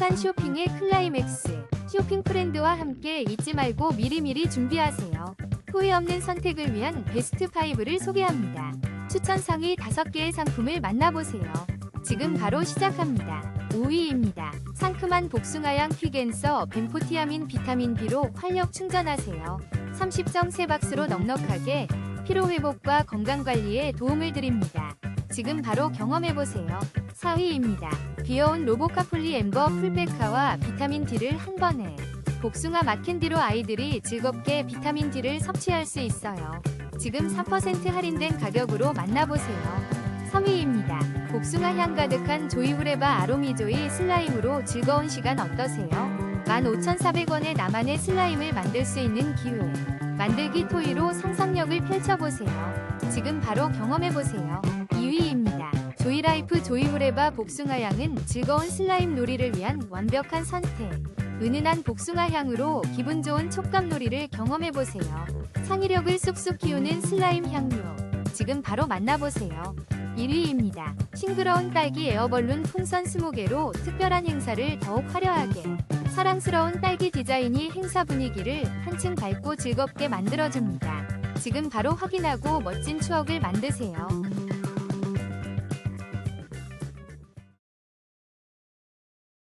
행복한 쇼핑의 클라이맥스. 쇼핑 프렌드와 함께 잊지 말고 미리미리 준비하세요. 후회 없는 선택을 위한 베스트 5를 소개합니다. 추천 상위 5개의 상품을 만나보세요. 지금 바로 시작합니다. 5위입니다. 상큼한 복숭아향 퀵앤서 벤포티아민 비타민 B로 활력 충전하세요. 30정 3박스로 넉넉하게 피로회복과 건강관리에 도움을 드립니다. 지금 바로 경험해보세요. 4위입니다. 귀여운 로보카폴리 엠버 풀백화와 비타민 D를 한 번에 복숭아 맛캔디로 아이들이 즐겁게 비타민 D를 섭취할 수 있어요. 지금 3% 할인된 가격으로 만나보세요. 3위입니다. 복숭아 향 가득한 조이브레바 아로미조이 슬라임으로 즐거운 시간 어떠세요? 15,400원에 나만의 슬라임을 만들 수 있는 기회. 만들기 토이로 상상력을 펼쳐보세요. 지금 바로 경험해보세요. 2위입니다. 조이라이프 조이브레바 복숭아 향은 즐거운 슬라임 놀이를 위한 완벽한 선택. 은은한 복숭아 향으로 기분 좋은 촉감 놀이를 경험해보세요. 창의력을 쑥쑥 키우는 슬라임 향료. 지금 바로 만나보세요. 1위입니다. 싱그러운 딸기 에어벌룬 풍선 20개로 특별한 행사를 더욱 화려하게. 사랑스러운 딸기 디자인이 행사 분위기를 한층 밝고 즐겁게 만들어줍니다. 지금 바로 확인하고 멋진 추억을 만드세요.